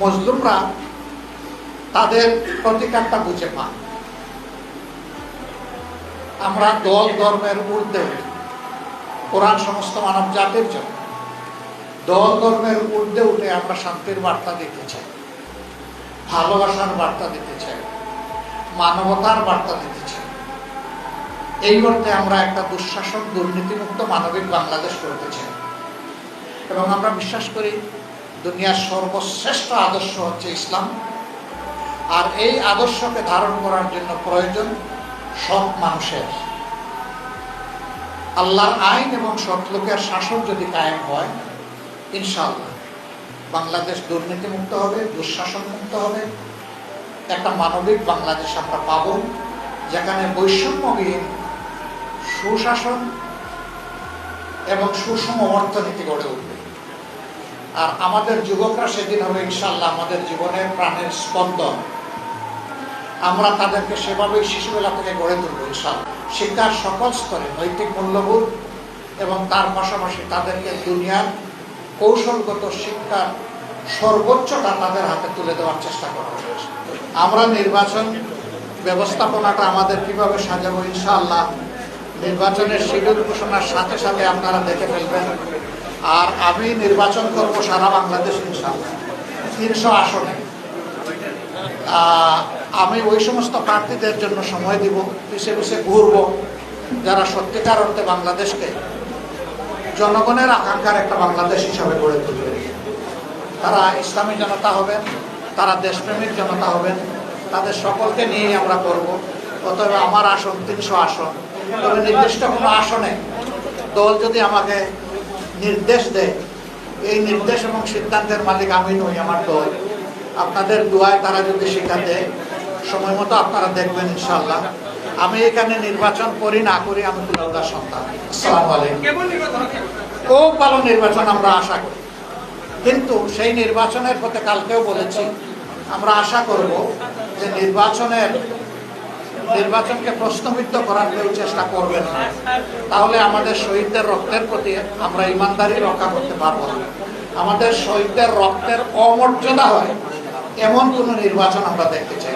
মজলুমরা তাদের প্রতিকারটা বুঝে পান আমরা দল ধর্মের ঊর্ধ্বে। কোরআন সমস্ত মানব জাতির জন্য। দল ধর্মের ঊর্ধ্বে উঠে আমরা শান্তির বার্তা দিতে চাই, ভালোবাসার বার্তা দিতে চাই, মানবতার বার্তা দিতে চাই। এই অর্থে আমরা একটা দুঃশাসন দুর্নীতিমুক্ত মানবিক বাংলাদেশ করতে চাই। এবং আমরা বিশ্বাস করি দুনিয়ার সর্বশ্রেষ্ঠ আদর্শ হচ্ছে ইসলাম। আর এই আদর্শকে ধারণ করার জন্য প্রয়োজন সৎ মানুষের। আল্লাহর আইন এবং সৎ লোকের শাসন যদি কায়েম হয়, ইনশাআল্লাহ বাংলাদেশ দুর্নীতিমুক্ত হবে দুঃশাসন মুক্ত হবে। একটা মানবিক বাংলাদেশ আমরা পাব, যেখানে বৈষম্যবিহীন সুশাসন এবং সুষম অর্থনীতি গড়ে উঠবে। আর আমাদের যুবকরা সেদিন হবে ইনশাল্লাহ আমাদের জীবনের প্রাণের স্পন্দন। আমরা তাদেরকে সেভাবেই শিশুবেলা থেকে গড়ে তুলব ইনশাল্লাহ। শিক্ষার সকল স্তরে নৈতিক মূল্যবোধ এবং তার পাশাপাশি তাদেরকে দুনিয়ার কৌশলগত শিক্ষার সর্বোচ্চটা তাদের হাতে তুলে দেওয়ার চেষ্টা করা হয়েছে আমরা নির্বাচন ব্যবস্থাপনাটা আমাদের কীভাবে সাজাবো ইনশাআল্লাহ নির্বাচনের শিডিউল ঘোষণার সাথে সাথে আপনারা দেখে ফেলবেন। আর আমি নির্বাচন করব সারা বাংলাদেশ ইনশাআল্লাহ। তিনশো আসনে। আমি ওই সমস্ত প্রার্থীদের জন্য সময় দিব পিছিয়ে পিছিয়ে ঘুরবো, যারা সত্যিকার অর্থে বাংলাদেশকে, জনগণের আকাঙ্ক্ষার একটা বাংলাদেশ হিসাবে গড়ে তুলবে। তারা ইসলামী জনতা হবেন, তারা দেশপ্রেমিক জনতা হবেন, তাদের সকলকে নিয়েই আমরা করব। অতএব আমার আসন তিনশো আসন। তবে নির্দিষ্ট কোনো আসনে দল যদি আমাকে নির্দেশ দেয়। এই নির্দেশ এবং সিদ্ধান্তের মালিক আমি নই আমার দল। আপনাদের দোয়ায় তারা যদি দেয় সময় মতো আপনারা দেখবেন ইনশাল্লাহ আমি এখানে নির্বাচন করি না করি আমি তুলাউদার সন্তান। আসসালামু আলাইকুম। খুব ভালো নির্বাচন আমরা আশা করি। কিন্তু সেই নির্বাচনের পথে কালকেও বলেছি আমরা আশা করব যে নির্বাচনের নির্বাচনকে প্রশ্নবিদ্ধ করার কেউ চেষ্টা করবেন না। তাহলে আমাদের শহীদদের রক্তের প্রতি আমরা ইমানদারি রক্ষা করতে পারব না। আমাদের শহীদদের রক্তের অমর্যাদা হয়। এমন কোনো নির্বাচন আমরা দেখতে চাই।